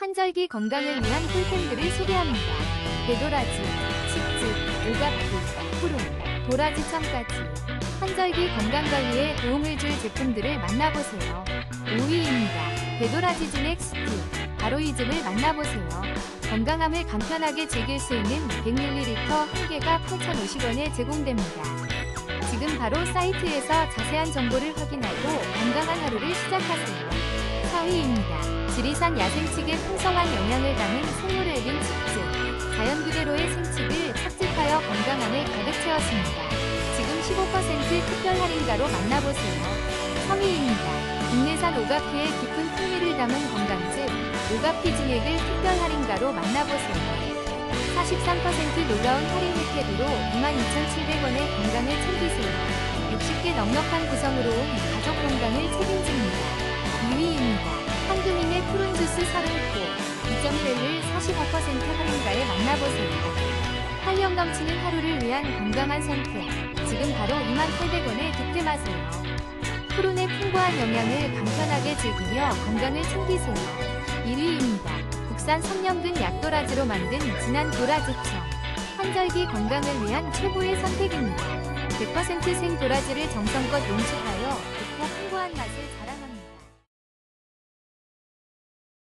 환절기 건강을 위한 꿀템들을 소개합니다. 배도라지, 칡즙, 오가피, 푸른, 도라지청까지 환절기 건강관리에 도움을 줄 제품들을 만나보세요. 5위입니다. 배도라지 진액 스틱, 바로이즘을 만나보세요. 건강함을 간편하게 즐길 수 있는 100ml 한 개가 8,050원에 제공됩니다. 지금 바로 사이트에서 자세한 정보를 확인하고 건강한 하루를 시작하세요. 4위입니다. 지리산 야생칡의 풍성한 영양을 담은 생물을 빈 칡즙. 자연 그대로의 생칡을 섭집하여 건강함을 가득 채웠습니다. 지금 15% 특별 할인가로 만나보세요. 3위입니다. 국내산 오가피의 깊은 풍미를 담은 건강즙, 오가피 진액을 특별 할인가로 만나보세요. 43% 놀라운 할인 혜택으로 22,700원의 건강을 챙기세요. 60개 넉넉한 구성으로 온 가족 건강을 책임집니다. 2위입니다. 45% 할인가에 만나보세요. 활력 넘치는 하루를 위한 건강한 선택. 지금 바로 28,800원에 득템하세요. 푸른의 풍부한 영양을 간편하게 즐기며 건강을 챙기세요. 1위입니다. 국산 성년근 약도라지로 만든 진한 도라지청. 환절기 건강을 위한 최고의 선택입니다. 100% 생 도라지를 정성껏 농축하여 깊고 풍부한 맛을 자랑합니다.